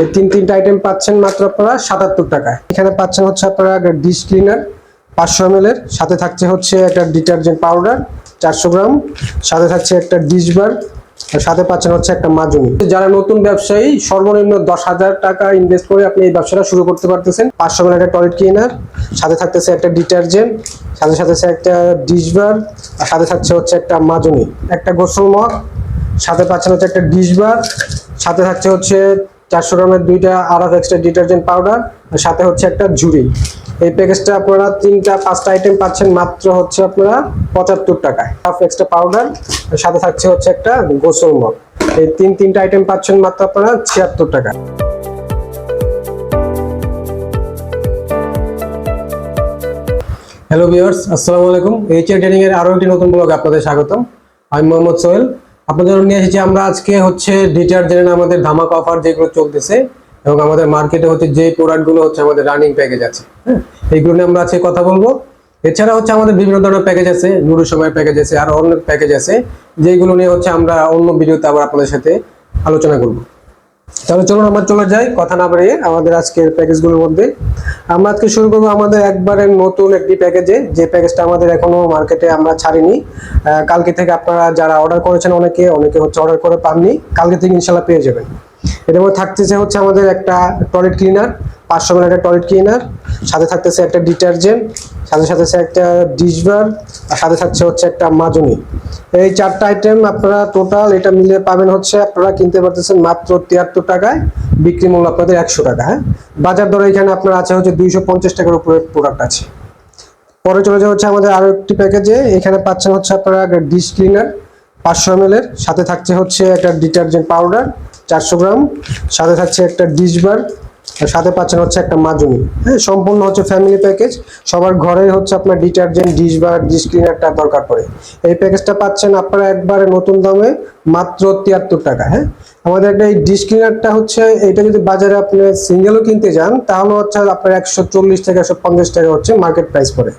এই তিন তিনটা আইটেম পাচ্ছেন মাত্র আপনারা সাতাত্তর টাকায়। এখানে পাচ্ছেন হচ্ছে আপনারা ডিশ ক্লিনার পাঁচশো এম সাথে থাকছে হচ্ছে একটা ডিটারজেন্ট পাউডার চারশো গ্রাম, সাথে থাকছে একটা ডিশ বার সাথে পাচ্ছেন হচ্ছে একটা মাজনি। যারা নতুন ব্যবসায়ী, সর্বনিম্ন দশ হাজার টাকা ইনভেস্ট করে আপনি এই ব্যবসাটা শুরু করতে পারতেছেন। পাঁচশো এম একটা টয়লেট ক্লিনার সাথে থাকতেছে একটা ডিটারজেন্ট সাথে সাথে একটা ডিশ বার আর সাথে থাকছে হচ্ছে একটা মাজনি। একটা গোসল মগ, সাথে পাচ্ছেন হচ্ছে একটা ডিশ বার সাথে থাকছে হচ্ছে চারশো গ্রামের দুইটা আরাফ এক্সট্রা ডিটারজেন্ট পাউডার, আর সাথে হচ্ছে একটা ঝুড়ি। এই প্যাকেজটা আপনারা তিনটা, পাঁচটা আইটেম পাচ্ছেন, মাত্র হচ্ছে আপনারা পঁচাত্তর টাকায়। হাফ এক্সট্রা পাউডার সাথে থাকছে হচ্ছে একটা গোসল মগ। এই তিন, তিনটা আইটেম পাচ্ছেন মাত্র আপনারা ছিয়াত্তর টাকা হ্যালো ভিউয়ার্স আসসালামু আলাইকুম। এইচআর ট্রেনিং এর আরও একটি নতুন ব্লগ আপনাদের স্বাগতম। আমি মোহাম্মদ সোহেল আপনাদের নিয়ে এসেছি আমরা আজকে হচ্ছে ডিটারজেন্ট, আমাদের ধামাক অফার যেগুলো চলতেছে এবং আমাদের মার্কেটে হচ্ছে যে প্রোডাক্টগুলো হচ্ছে আমাদের রানিং প্যাকেজ আছে হ্যাঁ? এইগুলো নিয়ে আমরা আজকে কথা বলব। এছাড়া হচ্ছে আমাদের বিভিন্ন ধরনের প্যাকেজ আছে নুরু সময় প্যাকেজ আছে, আর অন্য প্যাকেজ আছে, যেগুলো নিয়ে হচ্ছে আমরা অন্য ভিডিওতে আবার আপনাদের সাথে আলোচনা করব। তাহলে চলুন আমরা চলে যাই, কথা না বাড়িয়ে আমাদের আজকের প্যাকেজগুলোর মধ্যে। আমরা আজকে শুরু করব আমাদের একবারে নতুন একটি প্যাকেজে যে প্যাকেজটা আমাদের এখনও মার্কেটে আমরা ছাড়িনি। কালকে থেকে আপনারা যারা অর্ডার করেছেন অনেকে অনেকে হচ্ছে অর্ডার করে পাননি। কালকে থেকে ইনশাল্লাহ পেয়ে যাবেন। এটার মধ্যে থাকতেছে হচ্ছে আমাদের একটা টয়লেট ক্লিনার পাঁচশো মিল একটা টয়লেট ক্লিনার সাথে থাকতেছে একটা ডিটারজেন্ট সাথে সাথে আছে একটা ডিশবার আর সাথে থাকছে হচ্ছে একটা মাজনি। এই চারটা আইটেম আপনারা টোটাল এটা মিলিয়ে পাবেন হচ্ছে, আপনারা কিনতে পারতেছেন মাত্র তিয়াত্তর টাকায়, বিক্রি মূল্য আপনাদের একশো টাকা হ্যাঁ? বাজার দরে এখানে আপনার আছে হচ্ছে দুইশো পঞ্চাশ টাকার উপরে প্রোডাক্ট আছে। পরে চলে যাওয়া হচ্ছে আমাদের আরও একটি প্যাকেজে এখানে পাচ্ছেন হচ্ছে আপনারা ডিশ ক্লিনার পাঁচশো এম সাথে থাকছে হচ্ছে একটা ডিটারজেন্ট পাউডার চারশো গ্রাম, সাথে থাকছে একটা ডিশ বার সাথে পাচ্ছেন হচ্ছে একটা মাজনি। হ্যাঁ সম্পূর্ণ হচ্ছে ফ্যামিলি প্যাকেজ সবার ঘরেই হচ্ছে আপনার ডিটারজেন্ট ডিশ বার ডিশ ক্লিনারটা দরকার পড়ে। এই প্যাকেজটা পাচ্ছেন আপনারা একবারে নতুন দামে মাত্র তিয়াত্তর টাকা হ্যাঁ? আমাদের একটা এই ডিশ ক্লিনারটা হচ্ছে, এটা যদি বাজারে আপনি সিঙ্গেলও কিনতে যান, তাহলে হচ্ছে আপনার একশো চল্লিশ থেকে একশো পঞ্চাশ টাকা হচ্ছে মার্কেট প্রাইস পড়ে।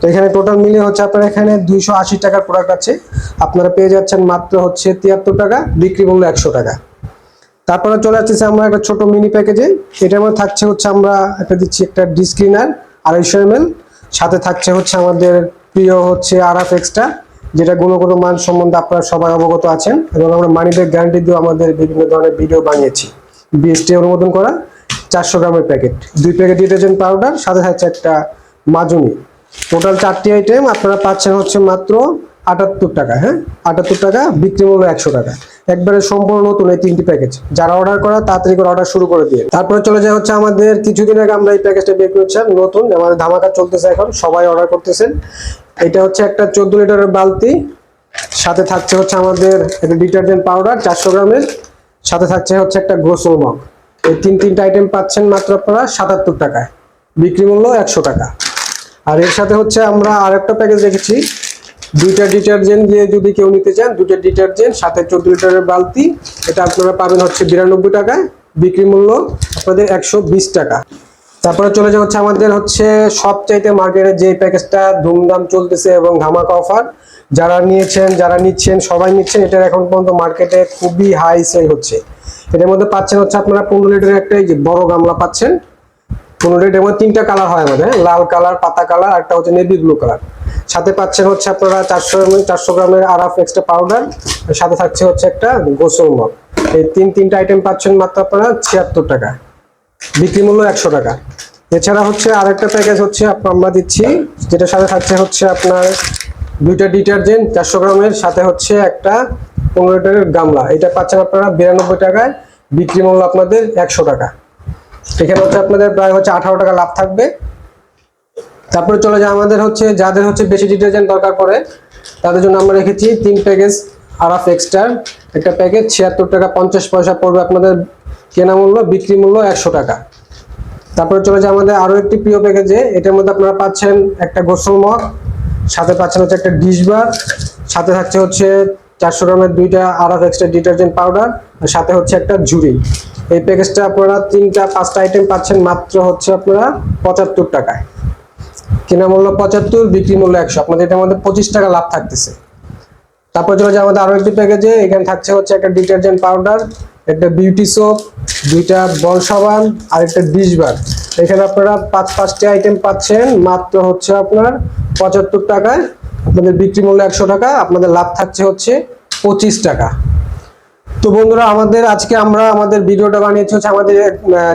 তো এখানে টোটাল মিলিয়ে হচ্ছে আপনার এখানে দুইশো আশি টাকার প্রোডাক্ট আছে। আপনারা পেয়ে যাচ্ছেন মাত্র হচ্ছে তিয়াত্তর টাকা, বিক্রি মূল্য একশো টাকা। তারপরে চলে আসতেছে আমরা একটা ছোট মিনি প্যাকেজে এটার মধ্যে থাকছে হচ্ছে আমরা একটা দিচ্ছি একটা ডিসক্লিনার আড়াইশো এম সাথে থাকছে হচ্ছে আমাদের প্রিয় হচ্ছে আরাফ এক্সট্রা যেটা গুণগত মান সম্বন্ধে আপনারা সবাই অবগত আছেন এবং আমরা মানি ব্যাগ গ্যারান্টি দিয়ে আমাদের বিভিন্ন ধরনের ভিডিও বানিয়েছি। বিএসটি অনুমোদন করা, চারশো গ্রামের প্যাকেট দুই প্যাকেট ডিটারজেন্ট পাউডার সাথে থাকছে একটা মাজনি। টোটাল চারটি আইটেম আপনারা পাচ্ছেন হচ্ছে মাত্র আটাত্তর টাকা হ্যাঁ? আটাত্তর টাকা, বিক্রি মূল্য একশো টাকা। একবারে সম্পূর্ণ নতুন এই তিনটি প্যাকেজ যারা অর্ডার করা, তাড়াতাড়ি করে অর্ডার শুরু করে দিয়ে। তারপরে চলে যায় হচ্ছে আমাদের, কিছুদিন আগে আমরা এই প্যাকেজটা বের করেছিলাম নতুন আমাদের ধামাকা চলতেছে এখন, সবাই অর্ডার করতেছেন। এটা হচ্ছে একটা চোদ্দ লিটারের বালতি। সাথে থাকছে হচ্ছে আমাদের একটা ডিটারজেন্ট পাউডার চারশো গ্রামের। সাথে থাকছে হচ্ছে একটা গোসল মগ। এই তিন তিনটা আইটেম পাচ্ছেন মাত্র আপনারা সাতাত্তর টাকায়। বিক্রি মূল্য একশো টাকা। আর এর সাথে হচ্ছে আমরা আরেকটা প্যাকেজ রেখেছি দুইটা ডিটারজেন্ট দিয়ে যদি কেউ নিতে চান, দুইটা ডিটারজেন্ট, সাথে চোদ্দ লিটারের বালতি, এটা আপনারা পাবেন হচ্ছে বিরানব্বই টাকায়। বিক্রি মূল্য আপনাদের একশো বিশ টাকা। তারপরে চলে যাওয়া হচ্ছে আমাদের হচ্ছে সবচাইতে মার্কেটে যে প্যাকেজটা, ধুমধাম চলতেছে এবং ধামাকা অফার যারা নিয়েছেন, যারা নিচ্ছেন, সবাই নিচ্ছেন, এটার এখন পর্যন্ত মার্কেটে খুবই হাই সেল হচ্ছে। এটার মধ্যে পাচ্ছেন হচ্ছে আপনারা পনেরো লিটারের একটা যে বড় গামলা পাচ্ছেন। পনেরো এটার মধ্যে তিনটা কালার হয় আমাদের হ্যাঁ? লাল কালার পাতা কালার একটা হচ্ছে নেভি ব্লু কালার সাথে পাচ্ছেন হচ্ছে আপনারা চারশো চারশো গ্রামের আরাফ এক্সট্রা পাউডার সাথে থাকছে হচ্ছে একটা গোসল মগ। এই তিন, তিনটা আইটেম পাচ্ছেন মাত্র আপনারা ছিয়াত্তর টাকা। বিক্রি মূল্য একশো টাকা। এছাড়া হচ্ছে আরেকটা প্যাকেজ হচ্ছে আমরা দিচ্ছি, যেটার সাথে থাকছে হচ্ছে আপনার দুইটা ডিটারজেন্ট চারশো গ্রামের, সাথে হচ্ছে একটা পনেরো লিটারের গামলা। এটা পাচ্ছেন আপনারা বিরানব্বই টাকায়, বিক্রি মূল্য আপনাদের একশো টাকা। এখানে হচ্ছে আপনাদের প্রায় হচ্ছে আঠারো টাকা লাভ থাকবে। তারপরে চলে যায় আমাদের হচ্ছে, যাদের হচ্ছে বেশি ডিটারজেন্ট দরকার পড়ে, তাদের জন্য আমরা রেখেছি তিন প্যাকেজ আরাফ এক্সট্রা। একটা প্যাকেজ ছিয়াত্তর টাকা পঞ্চাশ পয়সা পড়বে আপনাদের কেনা মূল্য, বিক্রি মূল্য একশো টাকা। তারপরে চলে যায় আমাদের আরও একটি প্রিয় প্যাকেজে, এটার মধ্যে আপনারা পাচ্ছেন একটা গোসল মগ, সাথে পাচ্ছেন হচ্ছে একটা ডিশ বার, সাথে থাকছে হচ্ছে চারশো গ্রামের দুইটা আরাফ এক্সট্রা ডিটারজেন্ট পাউডার, আর সাথে হচ্ছে একটা ঝুড়ি। এই প্যাকেজটা আপনারা তিনটা, পাঁচটা আইটেম পাচ্ছেন মাত্র হচ্ছে আপনারা পঁচাত্তর টাকায়। কেনা মূল্য পঁচাত্তর, বিক্রি মূল্য একশো। আপনাদের এটার মধ্যে পঁচিশ টাকা লাভ থাকতেছে। তারপর চলে যায় আমাদের আরও একটি প্যাকেজে এখানে থাকছে হচ্ছে একটা ডিটারজেন্ট পাউডার একটা বিউটি সোপ দুইটা বল সাবান আর একটা ডিশ বার এখানে আপনারা পাঁচ, পাঁচটি আইটেম পাচ্ছেন। মাত্র হচ্ছে আপনার পঁচাত্তর টাকায়। আপনাদের বিক্রি মূল্য একশো টাকা। আপনাদের লাভ থাকছে হচ্ছে পঁচিশ টাকা। তো বন্ধুরা, আমাদের আজকে আমরা আমাদের ভিডিওটা বানিয়েছি হচ্ছে আমাদের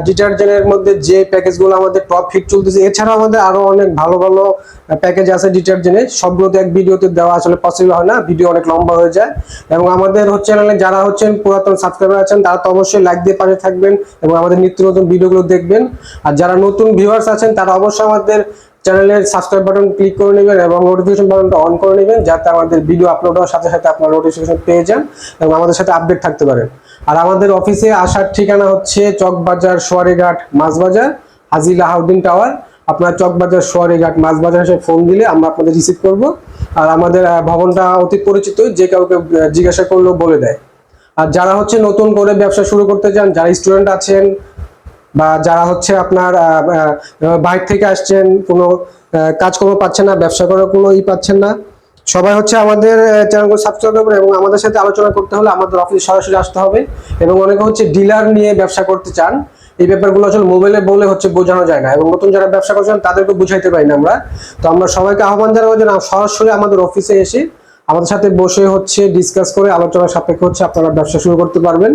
ডিটারজেন্টের মধ্যে যে প্যাকেজগুলো আমাদের টপ হিট চলতেছে। এছাড়াও আমাদের আরও অনেক ভালো ভালো প্যাকেজ আছে ডিটারজেন্টের। সবগুলো তো এক ভিডিওতে দেওয়া আসলে পসিবল হয় না, ভিডিও অনেক লম্বা হয়ে যায়। এবং আমাদের হচ্ছে চ্যানেলে যারা হচ্ছেন পুরাতন সাবস্ক্রাইবার আছেন, তারা তো অবশ্যই লাইক দিয়ে পাশে থাকবেন এবং আমাদের নিত্য নতুন ভিডিওগুলো দেখবেন। আর যারা নতুন ভিউয়ার্স আছেন, তারা অবশ্যই আমাদের চ্যানেলের সাবস্ক্রাইব বাটন ক্লিক করে নেবেন এবং নোটিফিকেশন বাটনটা অন করে নেবেন যাতে আমাদের ভিডিও আপলোড হওয়ার সাথে সাথে আপনার নোটিফিকেশন পেয়ে যান এবং আমাদের সাথে আপডেট থাকতে পারেন আর আমাদের অফিসে আসার ঠিকানা হচ্ছে চকবাজার সোয়ারিঘাট মাছবাজার হাজি লাহাউদ্দিন টাওয়ার। আপনার চকবাজার সোয়ারিঘাট মাছবাজার এসে ফোন দিলে আমরা আপনাদের রিসিভ করব। আর আমাদের ভবনটা অতি পরিচিত, যে কাউকে জিজ্ঞাসা করলেও বলে দেয়। আর যারা হচ্ছে নতুন করে ব্যবসা শুরু করতে চান, যারা স্টুডেন্ট আছেন বা যারা হচ্ছে আপনার বাইরে থেকে আসছেন, কোনো কাজকর্ম পাচ্ছেন না, ব্যবসা করার কোনো ই পাচ্ছেন না, সবাই হচ্ছে আমাদের চ্যানেলগুলো সাবস্ক্রাইব করবেন এবং আমাদের সাথে আলোচনা করতে হলে আমাদের অফিসে সরাসরি আসতে হবে এবং অনেকে হচ্ছে ডিলার নিয়ে ব্যবসা করতে চান। এই ব্যাপারগুলো আসলে মোবাইলে বলে হচ্ছে বোঝানো যায় না এবং নতুন যারা ব্যবসা করছেন তাদেরকে বুঝাইতে পারি না আমরা। তো আমরা সবাইকে আহ্বান জানাব যে সরাসরি আমাদের অফিসে এসে আমাদের সাথে বসে হচ্ছে ডিসকাস করে আলোচনা সাপেক্ষে হচ্ছে আপনারা ব্যবসা শুরু করতে পারবেন।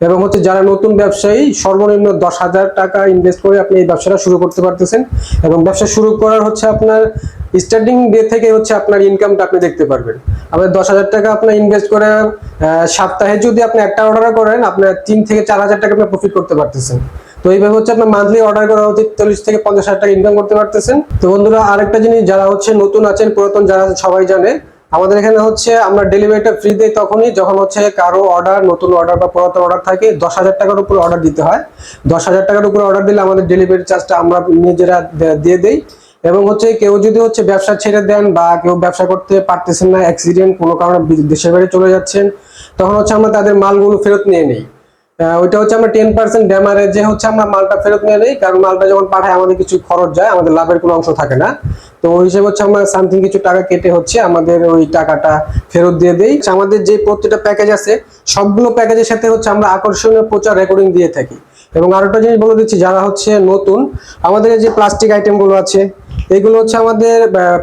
এবং হচ্ছে যারা নতুন ব্যবসায়ী, সর্বনিম্ন দশ হাজার টাকা ইনভেস্ট করে আপনি এই ব্যবসাটা শুরু করতে পারতেছেন। এবং ব্যবসা শুরু করার হচ্ছে আপনার স্টার্টিং ডে থেকে হচ্ছে আপনার ইনকামটা আপনি দেখতে পারবেন। আপনার দশ হাজার টাকা আপনার ইনভেস্ট করে সপ্তাহে যদি আপনি একটা অর্ডার করেন, আপনার তিন থেকে চার হাজার টাকা আপনি প্রফিট করতে পারতেছেন। তো এইভাবে হচ্ছে আপনার মান্থলি অর্ডার করা হচ্ছে চল্লিশ থেকে পঞ্চাশ হাজার টাকা ইনকাম করতে পারতেছেন। তো বন্ধুরা, আরেকটা জিনিস যারা হচ্ছে নতুন আছেন, পুরাতন যারা সবাই জানে আমাদের এখানে হচ্ছে আমরা ডেলিভারিটা ফ্রি দেই তখনই, যখন হচ্ছে কারও অর্ডার নতুন অর্ডার বা পুরাতন অর্ডার থাকে, দশ হাজার টাকার উপরে অর্ডার দিতে হয়। দশ হাজার টাকার উপরে অর্ডার দিলে আমাদের ডেলিভারি চার্জটা আমরা নিজেরা দিয়ে দেই। এবং হচ্ছে কেউ যদি হচ্ছে ব্যবসা ছেড়ে দেন বা কেউ ব্যবসা করতে পারতেছেন না অ্যাক্সিডেন্ট কোনো কারণে দেশের বাইরে চলে যাচ্ছেন, তখন হচ্ছে আমরা তাদের মালগুলো ফেরত নিয়ে নিই। ওইটা হচ্ছে আমরা টেন পার্সেন্ট ড্যামারে যে হচ্ছে আমরা মালটা ফেরত নিয়ে নিই, কারণ মালটা যখন পাঠায় আমাদের কিছু খরচ যায়, আমাদের লাভের কোনো অংশ থাকে না। তো ওই হিসেবে হচ্ছে আমরা সামথিং কিছু টাকা কেটে হচ্ছে আমাদের ওই টাকাটা ফেরত দিয়ে দেই। আমাদের যে প্রত্যেকটা প্যাকেজ আছে, সবগুলো প্যাকেজের সাথে হচ্ছে আমরা আকর্ষণীয় প্রচার রেকর্ডিং দিয়ে থাকি। এবং আরেকটা জিনিস বলে দিচ্ছি, যারা হচ্ছে নতুন, আমাদের যে প্লাস্টিক আইটেমগুলো আছে এগুলো হচ্ছে আমাদের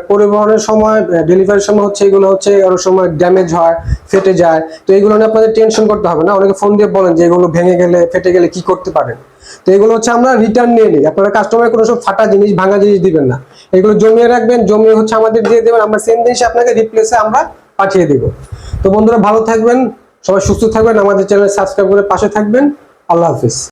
পরিবহনের সময় ডেলিভারির সময় হচ্ছে, এগুলো হচ্ছে অনেক সময় ড্যামেজ হয়, ফেটে যায়। তো এগুলো নিয়ে আপনাদের টেনশন করতে হবে না। অনেকে ফোন দিয়ে বলেন যে এগুলো ভেঙে গেলে, ফেটে গেলে কি করতে পারেন? তো এগুলো হচ্ছে আমরা রিটার্ন নিয়ে নিই। আপনারা কাস্টমার কোনো সব ফাটা জিনিস, ভাঙা জিনিস দিবেন না। এগুলো জমিয়ে রাখবেন, জমিয়ে হচ্ছে আমাদের দিয়ে দেবেন। আমরা সেম জিনিস আপনাকে রিপ্লেসে আমরা পাঠিয়ে দেব। তো বন্ধুরা ভালো থাকবেন, সবাই সুস্থ থাকবেন, আমাদের চ্যানেল সাবস্ক্রাইব করে পাশে থাকবেন। আল্লাহ হাফিজ।